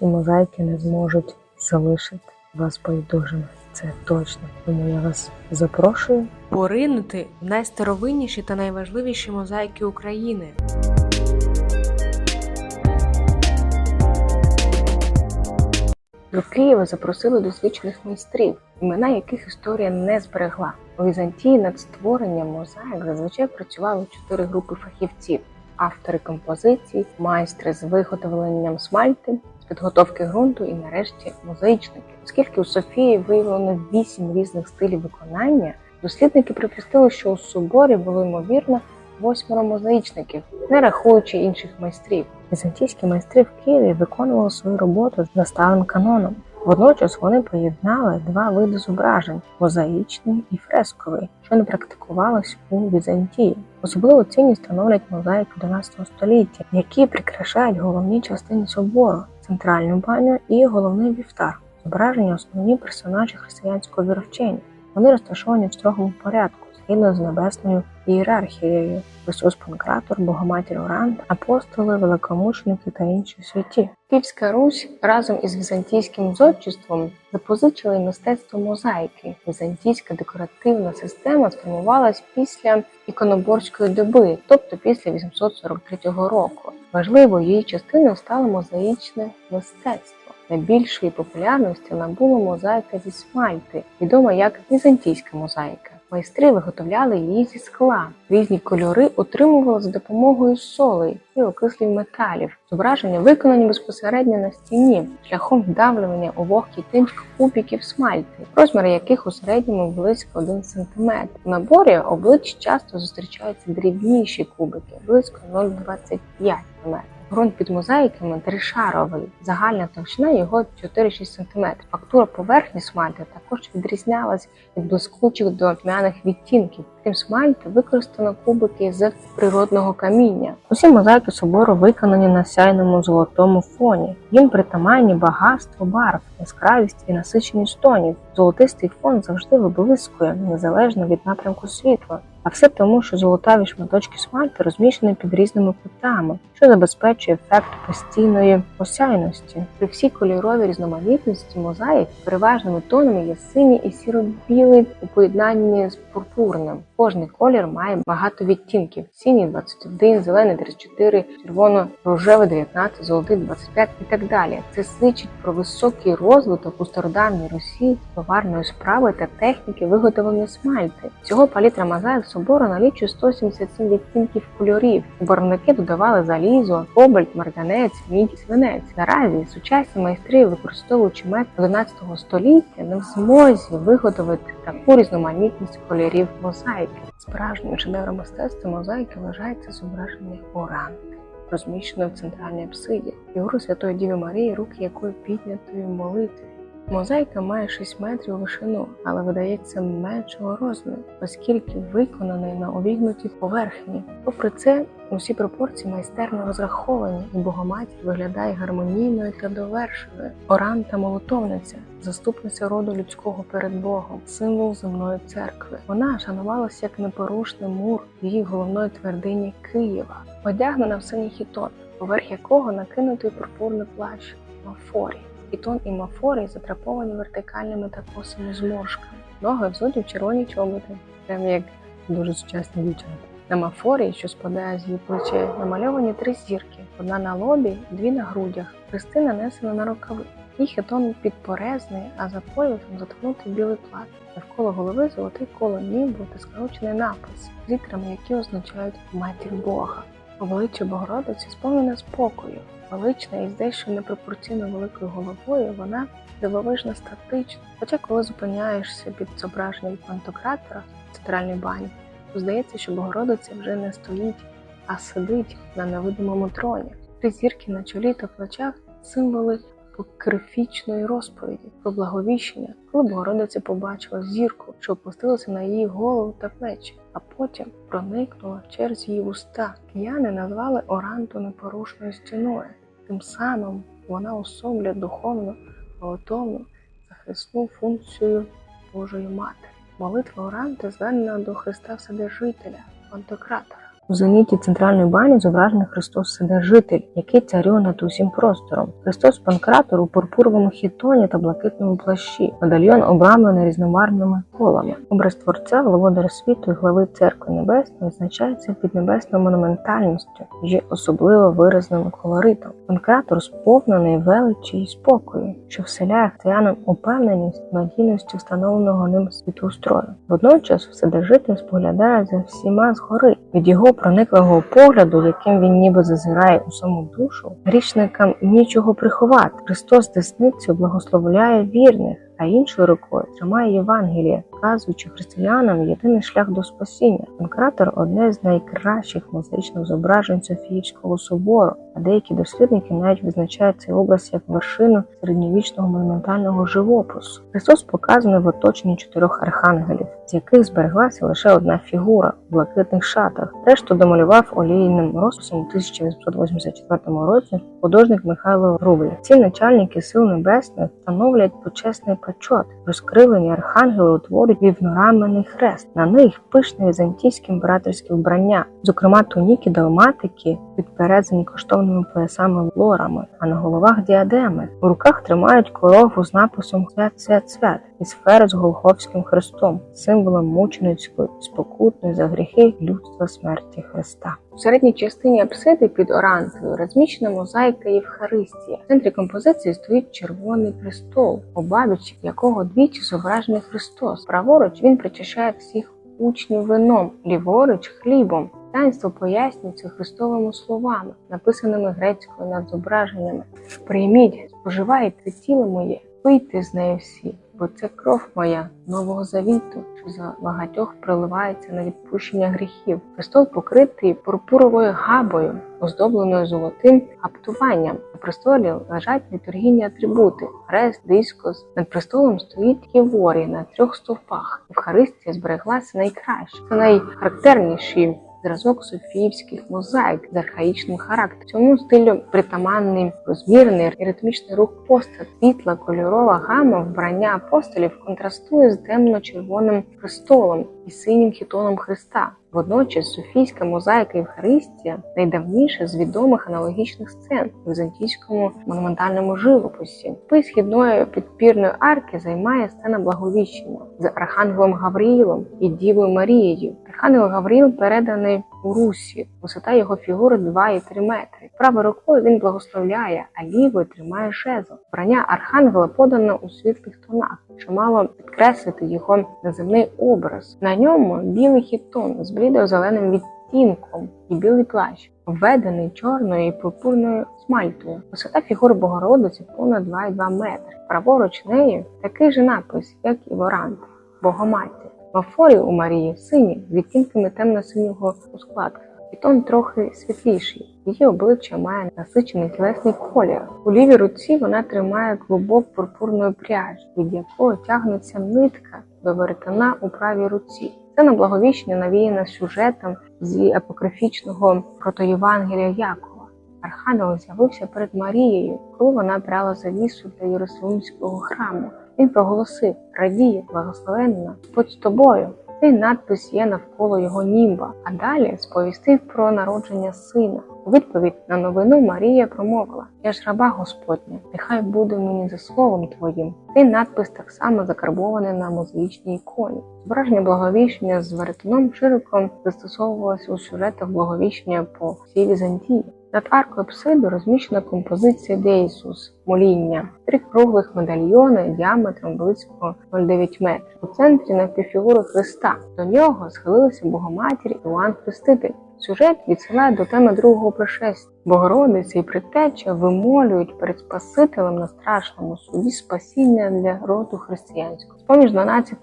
ці мозаїки не зможуть залишити вас байдужими. Це точно. Тому я вас запрошую поринути в найстаровинніші та найважливіші мозаїки України. До Києва запросили досвідчених майстрів, імена яких історія не зберегла. У Візантії над створенням мозаїк зазвичай працювали чотири групи фахівців: автори композицій, майстри з виготовленням смальти, підготовки ґрунту і, нарешті, мозаїчники. Оскільки у Софії виявлено вісім різних стилів виконання, дослідники припустили, що у соборі було ймовірно восьмеро мозаїчників, не рахуючи інших майстрів. Візантійські майстри в Києві виконували свою роботу за старим каноном. Водночас вони поєднали два види зображень мозаїчний і фресковий, що не практикувалось у Візантії. Особливу цінність становлять мозаїки 12 століття, які прикрашають головні частини собору, центральну баню і головний вівтар. Зображені основні персонажі християнського віровчення. Вони розташовані в строгому порядку, згідно з небесною ієрархією. Ісус Панкратор, Богоматір Орант, апостоли, великомученики та інші святі. Київська Русь разом із візантійським зодчеством запозичили мистецтво мозаїки. Візантійська декоративна система сформувалась після іконоборської доби, тобто після 843 року. Важливою її частиною стало мозаїчне мистецтво. Найбільшої популярності набула мозаїка зі смальти, відома як візантійська мозаїка. Майстри виготовляли її зі скла. Різні кольори отримували за допомогою солей і окислів металів. Зображення виконані безпосередньо на стіні, шляхом вдавлювання у вогкий тинчик кубіків смальти, розміри яких у середньому близько 1 см. У наборі облич часто зустрічаються дрібніші кубики, близько 0,25 см. Ґрунт під мозаїками тришаровий, загальна товщина його 4-6 см. Фактура поверхні смальти також відрізнялась від блискучих до тьмяних відтінків. Крім смальти, використано кубики з природного каміння. Усі мозаїки собору виконані на сяйному золотому фоні. Їм притаманні багатство барв, яскравість і насиченість тонів. Золотистий фон завжди виблискує незалежно від напрямку світла. А все тому, що золотаві шматочки смальти розміщені під різними кутами, що забезпечує ефект постійної осяйності. При всій кольоровій різноманітності мозаїк переважними тонами є синій і сіро-білий у поєднанні з пурпурним. Кожний колір має багато відтінків: синій 21, зелений 34, червоно-рожевий 19, золотий 25 і так далі. Це свідчить про високий розвиток у стародавній Росії товарної справи та техніки виготовлення смальти. Всього палітра мозаїк собору налічує 177 відтінків кольорів. У барвники додавали залізо, кобальт, марганець, мідь, свинець. Наразі сучасні майстри, використовуючи метод 11 століття, не в змозі виготовити таку різноманітність кольорів мозаїки. Справжнім шедевром мистецтва мозаїки вважається зображення оранки, розміщеної в центральній апсиді, фігуру Святої Діви Марії, руки якої піднятої молитві. Мозаїка має 6 метрів вишину, але видається меншого розміру, оскільки виконаний на увігнутій поверхні. Попри це, усі пропорції майстерно розраховані, і Богоматір виглядає гармонійною та довершеною. Оран та молотовниця, заступниця роду людського перед Богом, символ земної церкви. Вона шанувалася як непорушний мур її головної твердині Києва, одягнена в синій хітон, поверх якого накинутий пурпурний плащ мафорі. Хітон і мафори затраповані вертикальними та косими зморшками. Ноги взуті в червоні чоботи, прям як дуже сучасні дівчата. На мафорі, що спадає з її плечей, намальовані три зірки: одна на лобі, дві на грудях. Хрести нанесено на рукави. Її хітон підпорезний, а за поясом заткнутий білий плат. Навколо голови золотий коло нібу та скорочений напис літерами, які означають матір Бога. Обличчя Богородиці сповнене спокою. Велична і дещо непропорційно великою головою, вона дивовижно статична. Хоча, коли зупиняєшся під зображенням пантократора в центральній бані, то здається, що Богородиця вже не стоїть, а сидить на невидимому троні. Три зірки на чолі та плечах символи покрифічної розповіді про благовіщення, коли Богородиця побачила зірку, що опустилася на її голову та плечі, а потім проникнула через її вуста. Кияни назвали Оранту непорушною стіною. Тим самим вона особлює духовну, молитовну, захисну функцію Божої Матері. Молитва Оранти звернена до Христа Вседержителя, Пантократора. У зеніті центральної бані зображений Христос Вседержитель, який царює над усім простором. Христос Панкратор у пурпуровому хітоні та блакитному плащі. Медальйон обрамлений різномарними колами. Образ творця, володаря світу і глави церкви небесної відзначається піднебесною монументальністю і особливо виразним колоритом. Панкратор сповнений величі і спокою, що вселяє християнам упевненість надійності встановленого ним світоустрою. Водночас вседержитель споглядає за всіма згори. Від його проникливого погляду, яким він ніби зазирає у саму душу, грішникам нічого приховати. Христос десницю благословляє вірних, а іншою рукою тримає Євангеліє, вказуючи християнам єдиний шлях до спасіння. Панкратор одне з найкращих музичних зображень Софіївського собору, а деякі дослідники навіть визначають цей образ як вершину середньовічного монументального живопису. Христос показаний в оточенні чотирьох архангелів, з яких збереглася лише одна фігура в блакитних шатах. Решту домалював олійним розписом у 1884 році художник Михайло Рубль. Ці начальники сил небесних становлять почесний почот. Розкривлені архангели утворюють вівнораменний хрест. На них пишне візантійське імператорське вбрання, зокрема туніки далматики, підперезані коштовними поясами лорами, а на головах діадеми. У руках тримають корову з написом Свят, свят, свят і сфери з Голгофським хрестом, символом мученицької, спокутної за гріхи людства смерті Христа. Середній частині апсиди під орантою розміщена мозаїка Євхаристія. В центрі композиції стоїть червоний престол, обабіч якого двічі зображений Христос. Праворуч він причащає всіх учнів вином, ліворуч хлібом. Таїнство пояснюється христовими словами, написаними грецькою над зображеннями. Прийміть, споживайте тіло моє, пийте з нею всі, бо це кров моя нового завіту, що за багатьох проливається на відпущення гріхів. Престол покритий пурпуровою габою, оздобленою золотим гаптуванням. На престолі лежать літургійні атрибути: хрест, дискос. Над престолом стоїть Єворій на трьох стовпах. Євхаристія збереглася найкраще. Це найхарактерніші зразок софіївських мозаїк з архаїчним характером. Цьому стилю притаманний розмірний ритмічний рух постат, Світла кольорова гама вбрання апостолів контрастує з темно-червоним престолом і синім хітоном Христа. Водночас Софійська мозаїка Євхаристія найдавніша з відомих аналогічних сцен у візантійському монументальному живописі. Спис східної підпірної арки займає сцена благовіщення з Архангелом Гавриїлом і Дівою Марією. Архангел Гавриїл переданий у Русі. Висота його фігури 2,3 метри. Правою рукою він благословляє, а лівою тримає жезл. Брання архангела подано у світлих тонах, що мало підкреслити його неземний образ. На ньому білий хітон з блідо-зеленим відтінком і білий плащ, обведений чорною і пурпурною смальтою. Висота фігури Богородиці понад 2,2 метри. Праворуч неї такий же напис, як і ворант Богоматір. В афорі у Марії сині з відтінками темно-синього у складках. Пітон трохи світліший. Її обличчя має насичений тілесний колір. У лівій руці вона тримає клубок пурпурної пряжі, від якого тягнеться нитка до веретена у правій руці. Це на благовіщення навіяно сюжетом з апокрифічного протоєвангелія Якова. Архангел з'явився перед Марією, коли вона брала завісу для Єрусалимського храму. Він проголосив: Радіє, благословенна, Господь з тобою. Цей надпис є навколо його німба, а далі сповістив про народження сина. У відповідь на новину Марія промовила: Я ж раба Господня, нехай буде мені за словом твоїм. Цей надпис так само закарбований на мозаїчній іконі. Зображення благовіщення з веретеном широко застосовувалося у сюжетах благовіщення по всій Візантії. Над аркою псиду розміщена композиція Де Ісус моління, три круглих медальйони діаметром близько 0,9 метрів. У центрі напівфігури Христа. До нього схилилися Богоматір і Іоанн Хреститель. Сюжет відсилає до теми другого пришестя. Богородиця і предтеча вимолюють перед Спасителем на страшному суді спасіння для роду християнського. З поміж 12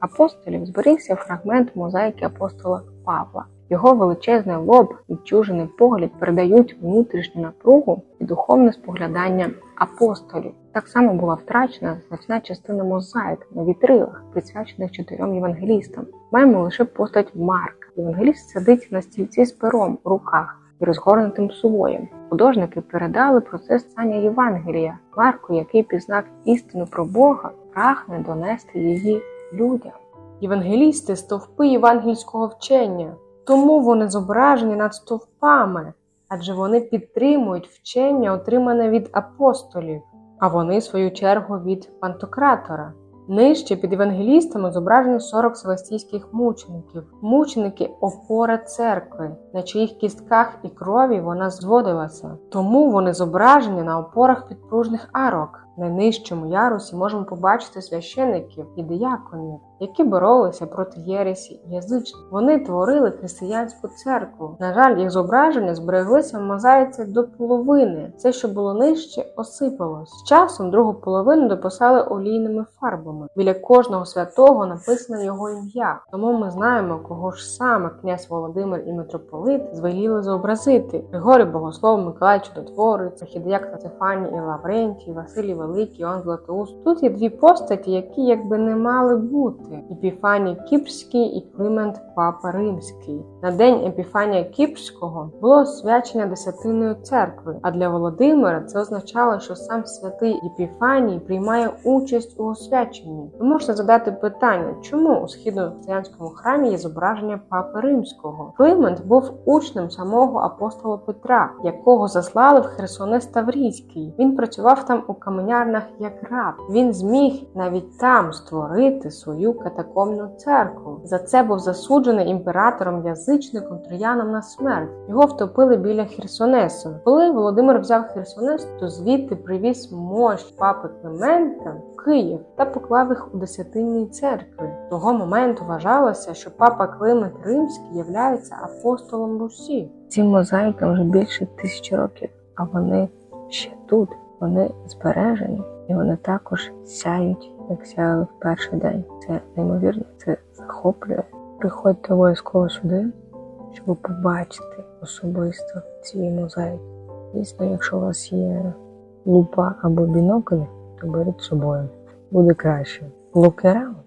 апостолів зберігся фрагмент мозаїки апостола Павла. Його величезний лоб і чужений погляд передають внутрішню напругу і духовне споглядання апостолів. Так само була втрачена значна частина мозаїк на вітрилах, присвячених чотирьом євангелістам. Маємо лише постать Марка. Євангеліст сидить на стільці з пером у руках і розгорнутим сувоєм. Художники передали процес стання Євангелія. Марку, який пізнав істину про Бога, прагне донести її людям. Євангелісти стовпи євангельського вчення. Тому вони зображені над стовпами, адже вони підтримують вчення, отримане від апостолів, а вони, в свою чергу, від пантократора. Нижче під євангелістами зображені 40 селестійських мучеників. Мученики опора церкви, на чиїх кістках і крові вона зводилася. Тому вони зображені на опорах підпружних арок. На нижчому ярусі можемо побачити священиків і дияконів, які боролися проти єресі і язичників. Вони творили християнську церкву. На жаль, їх зображення збереглися в мозаїці до половини. Це, що було нижче, осипалось. З часом другу половину дописали олійними фарбами. Біля кожного святого написано його ім'я. Тому ми знаємо, кого ж саме князь Володимир і митрополит звеліли зобразити. Григорій Богослов, Миколай Чудотворець, Архідеяк Стефаній і Лаврентій, Василій Великий, Іоанн Златоуст. Тут є дві постаті, які якби не мали бути: Епіфаній Кіпрський і Климент Папа Римський. На день Епіфанія Кіпрського було освячення Десятинної церкви. А для Володимира це означало, що сам святий Епіфаній приймає участь у освяченні. Ви можете задати питання, чому у східно-християнському храмі є зображення Папи Римського? Климент був учнем самого апостола Петра, якого заслали в Херсонес Таврійський. Він працював там у каменярнах як раб. Він зміг навіть там створити свою катакомну церкву. За це був засуджений імператором язичником Трояном на смерть. Його втопили біля Херсонесу. Коли Володимир взяв Херсонес, то звідти привіз мощ папи Климента в Київ та поклав їх у десятинній церкві. Того моменту вважалося, що папа Климент Римський являється апостолом Русі. Цим мозаїкам вже більше тисячі років, а вони ще тут, вони збережені, і вони також сяють, як сяли в перший день. Це неймовірно, це захоплює. Приходьте обов'язково сюди, щоб побачити особисто ці мозаїки. Звісно, якщо у вас є лупа або бінокль, то беріть з собою. Буде краще. Around.